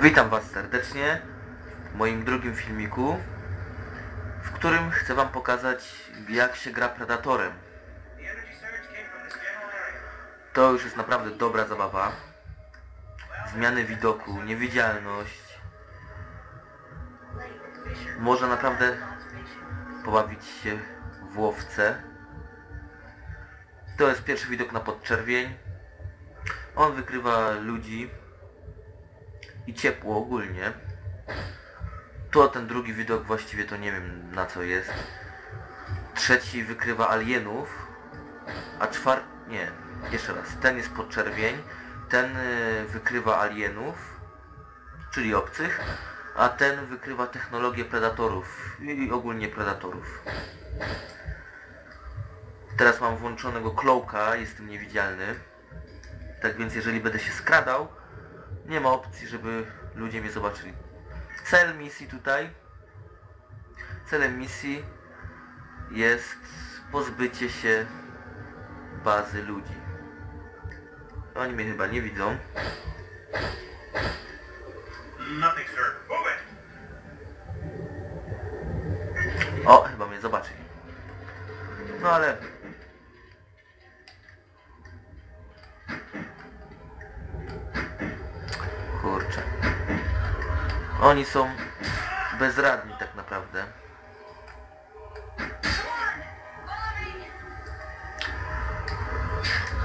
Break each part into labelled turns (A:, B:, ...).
A: Witam Was serdecznie w moim drugim filmiku, w którym chcę Wam pokazać jak się gra Predatorem. To już jest naprawdę dobra zabawa. Zmiany widoku, niewidzialność. Można naprawdę pobawić się w łowce. To jest pierwszy widok na podczerwień. On wykrywa ludzi i ciepło ogólnie. To ten drugi widok właściwie to nie wiem na co jest. Trzeci wykrywa alienów, a czwarty... nie, jeszcze raz. Ten jest podczerwień, ten y, wykrywa alienów, czyli obcych, a ten wykrywa technologię predatorów i ogólnie predatorów. Teraz mam włączonego Cloaka, jestem niewidzialny. Tak więc jeżeli będę się skradał, nie ma opcji, żeby ludzie mnie zobaczyli. Cel misji tutaj, celem misji jest pozbycie się bazy ludzi. Oni mnie chyba nie widzą.
B: Nothing, sir. Move it!
A: O, chyba mnie zobaczyli. No ale... Oni są bezradni tak naprawdę.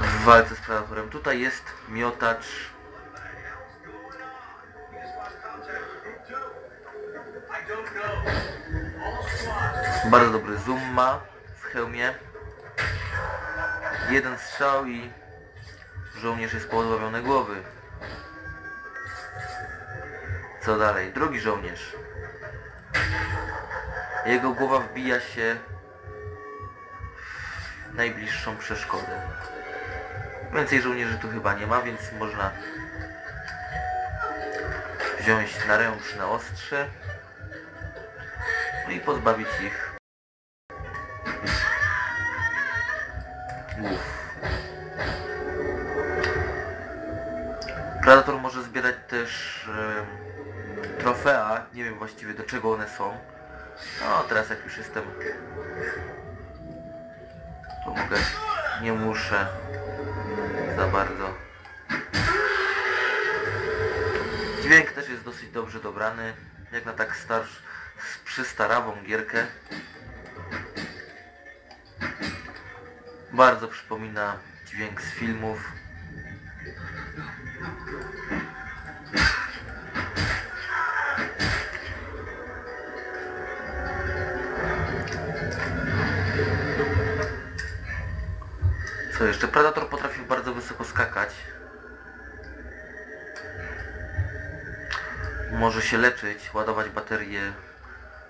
A: W walce z Predatorem. Tutaj jest miotacz. Bardzo dobry zoom ma w hełmie. Jeden strzał i żołnierz jest pozbawiony głowy. Co dalej? Drugi żołnierz. Jego głowa wbija się w najbliższą przeszkodę. Więcej żołnierzy tu chyba nie ma, więc można wziąć na ręczne ostrze no i pozbawić ich głów. Predator może zbierać też em, trofea, nie wiem właściwie do czego one są. No teraz jak już jestem, to mogę, nie muszę za bardzo. Dźwięk też jest dosyć dobrze dobrany, jak na tak starsz, przystarawą gierkę. Bardzo przypomina dźwięk z filmów. Jeszcze? Predator potrafił bardzo wysoko skakać. Może się leczyć, ładować baterie.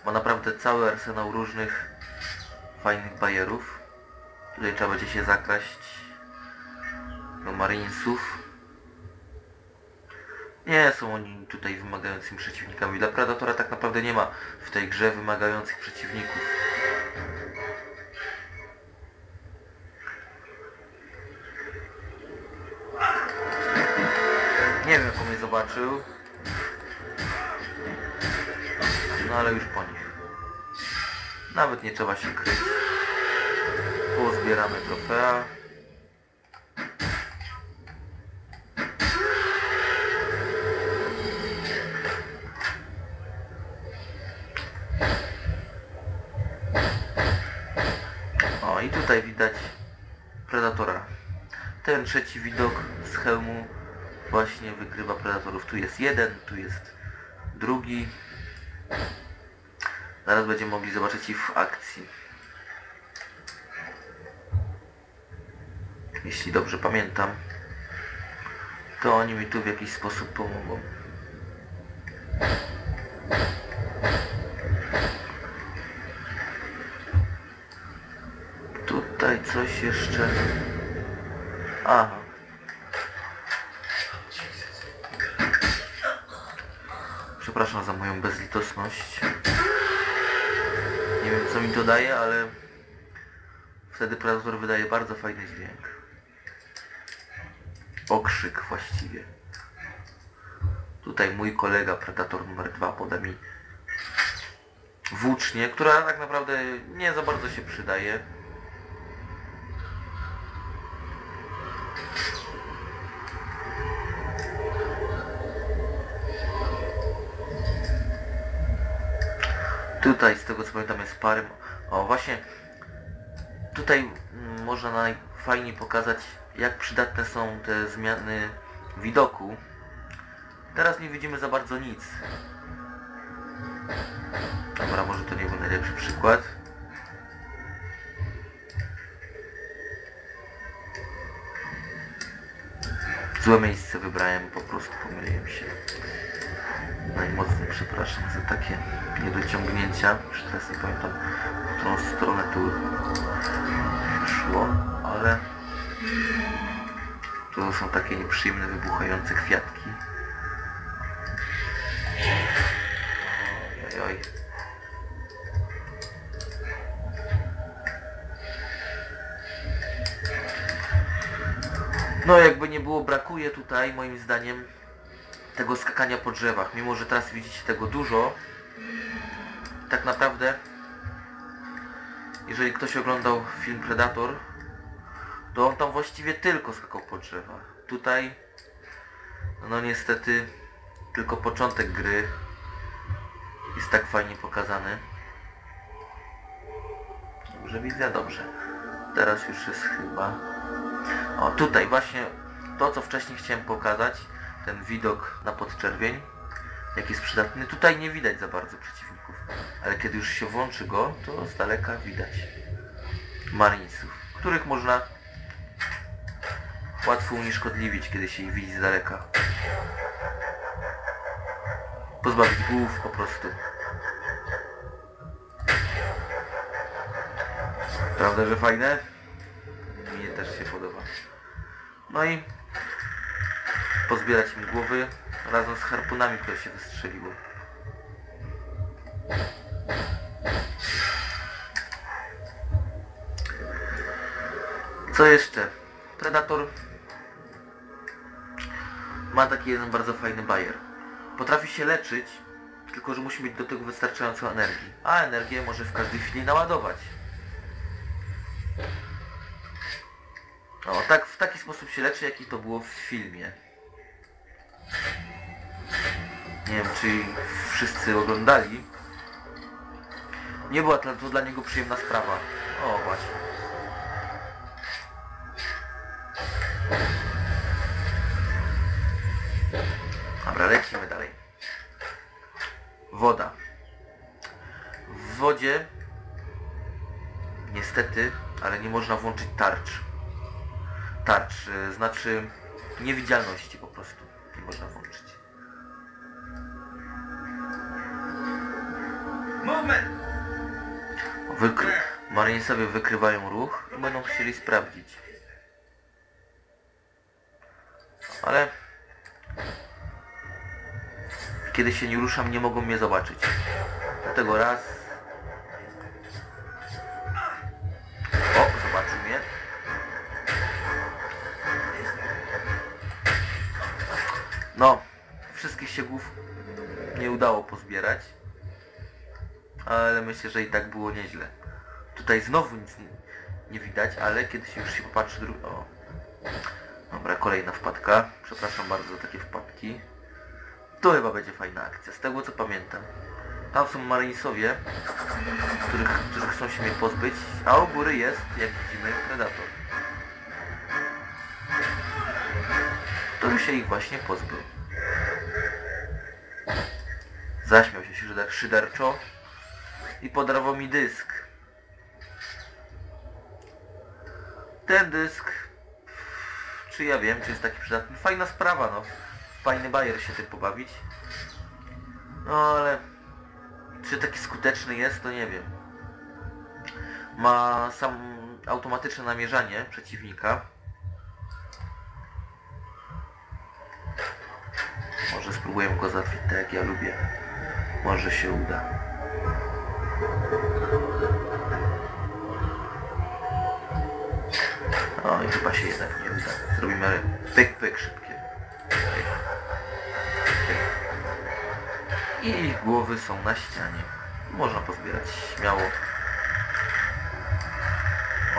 A: Ma naprawdę cały arsenał różnych fajnych bajerów. Tutaj trzeba będzie się zakraść do Marinesów. Nie są oni tutaj wymagającymi przeciwnikami. Dla Predatora tak naprawdę nie ma w tej grze wymagających przeciwników. Zobaczył. No ale już po nich. Nawet nie trzeba się kryć. Pozbieramy trofea. O i tutaj widać Predatora. Ten trzeci widok z hełmu właśnie wykrywa Predatorów. Tu jest jeden, tu jest drugi. Zaraz będziemy mogli zobaczyć ich w akcji. Jeśli dobrze pamiętam, to oni mi tu w jakiś sposób pomogą. Tutaj coś jeszcze... Aha. Przepraszam za moją bezlitosność. Nie wiem co mi to daje, ale wtedy Predator wydaje bardzo fajny dźwięk. Okrzyk właściwie. Tu Tutaj mój kolega Predator numer 2 poda mi włócznię, która tak naprawdę nie za bardzo się przydaje. Tutaj z tego co pamiętam jest parym. O właśnie tutaj mm, można najfajniej pokazać jak przydatne są te zmiany widoku. Teraz nie widzimy za bardzo nic. Dobra, może to nie był najlepszy przykład. Złe miejsce wybrałem, po prostu pomyliłem się. Najmocniej przepraszam za takie niedociągnięcia. Już teraz nie pamiętam, w którą stronę tu szło, ale to są takie nieprzyjemne, wybuchające kwiatki. Oj, oj, oj. No jakby nie było, brakuje tutaj moim zdaniem tego skakania po drzewach. Mimo, że teraz widzicie tego dużo, tak naprawdę jeżeli ktoś oglądał film Predator, to on tam właściwie tylko skakał po drzewach. Tutaj, no niestety, tylko początek gry jest tak fajnie pokazany. Dobrze widzę, dobrze. Teraz już jest chyba... O, tutaj właśnie to, co wcześniej chciałem pokazać, ten widok na podczerwień, jaki jest przydatny. Tutaj nie widać za bardzo przeciwników, ale kiedy już się włączy go, to z daleka widać marinesów, których można łatwo unieszkodliwić, kiedy się ich widzi z daleka. Pozbawić głów po prostu. Prawda, że fajne? Mnie też się podoba. No i pozbierać im głowy razem z harpunami, które się wystrzeliły. Co jeszcze? Predator ma taki jeden bardzo fajny bajer. Potrafi się leczyć, tylko że musi mieć do tego wystarczająco energii. A energię może w każdej chwili naładować. O, tak, w taki sposób się leczy, jaki to było w filmie. Nie wiem, czy wszyscy oglądali. Nie była to dla niego przyjemna sprawa. O, właśnie. Dobra, lecimy dalej. Woda. W wodzie niestety, ale nie można włączyć tarcz. Tarcz, y, znaczy niewidzialności po prostu. Można włączyć.
B: Movement!
A: Wykry... Marinesowie wykrywają ruch i będą chcieli sprawdzić. Ale... Kiedy się nie ruszam, nie mogą mnie zobaczyć. Dlatego raz... udało pozbierać ale myślę, że i tak było nieźle. Tutaj znowu nic nie, widać, ale kiedy się już się popatrzy dru... O. Dobra, kolejna wpadka. Przepraszam bardzo za takie wpadki. To chyba będzie fajna akcja, z tego co pamiętam. Tam są marinesowie, których, którzy chcą się mnie pozbyć, a u góry jest, jak widzimy, predator. Który się ich właśnie pozbył. Zaśmiał się szyder- szyderczo i podarował mi dysk. Ten dysk, czy ja wiem, czy jest taki przydatny? Fajna sprawa, no. Fajny bajer się tym pobawić. No ale czy taki skuteczny jest, to nie wiem. Ma sam automatyczne namierzanie przeciwnika. Może spróbuję go załatwić tak jak ja lubię. Może się uda. O i chyba się jednak nie uda. Zrobimy pyk pyk szybkie. I ich głowy są na ścianie. Można pozbierać śmiało.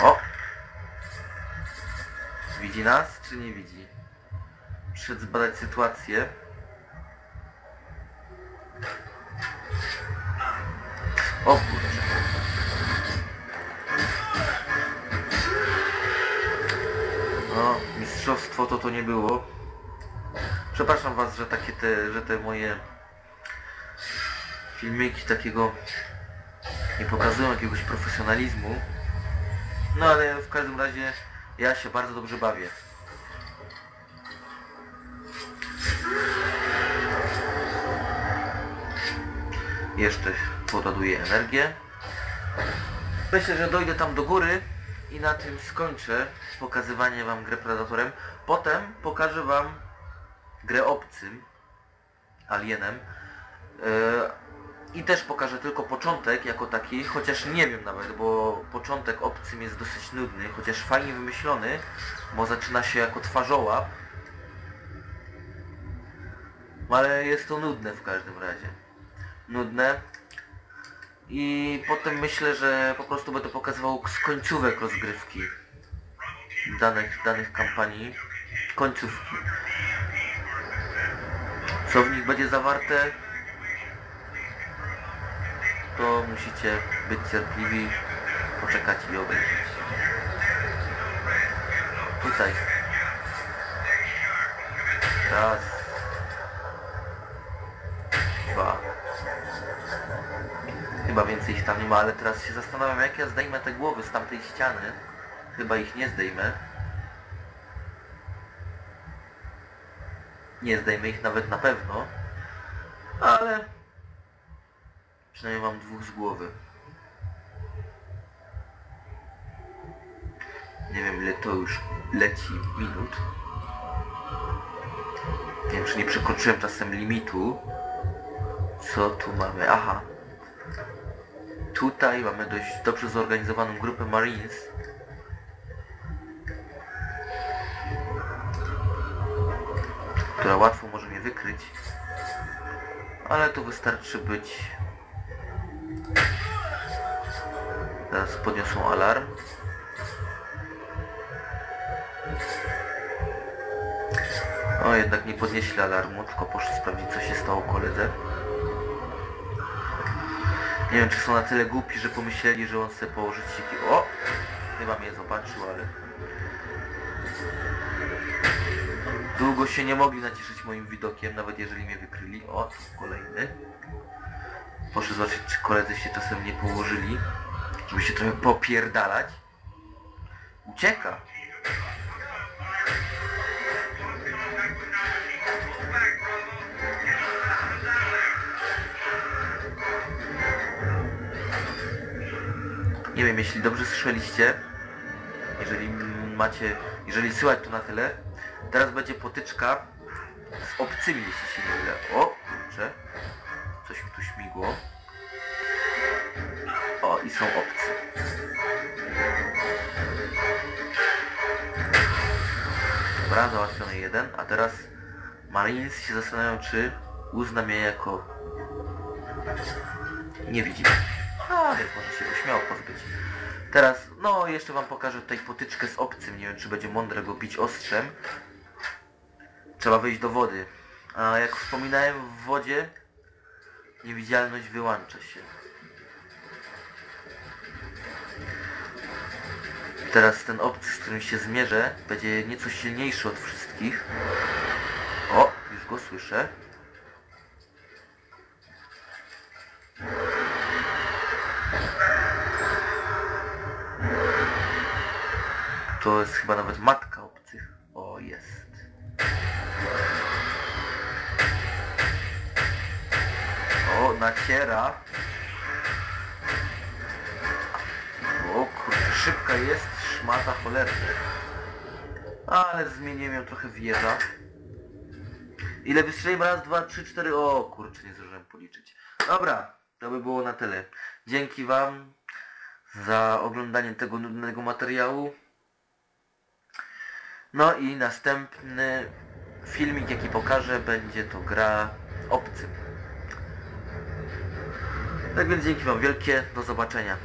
A: O! Widzi nas, czy nie widzi? Przyszedł zbadać sytuację. Mistrzostwo to to nie było. Przepraszam was, że takie te, że te moje filmiki takiego nie pokazują jakiegoś profesjonalizmu. No ale w każdym razie ja się bardzo dobrze bawię. Jeszcze podaduję energię. Myślę, że dojdę tam do góry i na tym skończę pokazywanie wam grę Predatorem. Potem pokażę wam grę obcym, alienem. Yy, I też pokażę tylko początek jako taki, chociaż nie wiem nawet, bo początek obcym jest dosyć nudny, chociaż fajnie wymyślony, bo zaczyna się jako twarzołap. Ale jest to nudne w każdym razie. Nudne. I potem myślę, że po prostu będę pokazywał z końcówek rozgrywki danych, danych kampanii. Końcówki. Co w nich będzie zawarte, to musicie być cierpliwi, poczekać i obejrzeć. Tutaj. Raz. Chyba więcej ich tam nie ma, ale teraz się zastanawiam jak ja zdejmę te głowy z tamtej ściany. Chyba ich nie zdejmę. Nie zdejmę ich nawet na pewno. Ale przynajmniej mam dwóch z głowy. Nie wiem ile to już leci minut. Nie wiem czy nie przekroczyłem czasem limitu. Co tu mamy? Aha. Tutaj mamy dość dobrze zorganizowaną grupę Marines. która łatwo może mnie wykryć. Ale tu wystarczy być... Teraz podniosą alarm. O, jednak nie podnieśli alarmu, tylko poszli sprawdzić co się stało koledze. Nie wiem czy są na tyle głupi, że pomyśleli, że on chce położyć się... O! Chyba mnie zobaczył, ale... Długo się nie mogli nacieszyć moim widokiem, nawet jeżeli mnie wykryli. O, tu kolejny. Proszę zobaczyć, czy koledzy się czasem nie położyli, żeby się trochę popierdalać. Ucieka. Wiem, jeśli dobrze słyszeliście, jeżeli macie, jeżeli słychać to na tyle, teraz będzie potyczka z obcymi, jeśli się nie mylę. O, kurczę, coś mi tu śmigło. O, i są obcy. Dobra, załatwiony jeden, a teraz Marines się zastanawiają, czy uzna mnie jako... Nie widzi. A, więc może się go śmiało pozbyć. Teraz, no jeszcze wam pokażę tutaj potyczkę z obcym. Nie wiem, czy będzie mądre go bić ostrzem. Trzeba wejść do wody. A jak wspominałem, w wodzie niewidzialność wyłącza się. Teraz ten obcy, z którym się zmierzę, będzie nieco silniejszy od wszystkich. O, już go słyszę. To jest chyba nawet matka obcych. O, jest. O, naciera. O kurde, szybka jest szmata cholerna. Ale zmieniłem ją trochę w jeża. Ile wystrzeliłem? Raz, dwa, trzy, cztery. O kurczę, nie zdążyłem policzyć. Dobra, to by było na tyle. Dzięki Wam za oglądanie tego nudnego materiału. No i następny filmik, jaki pokażę, będzie to gra Obcy. Tak więc dzięki Wam wielkie, do zobaczenia.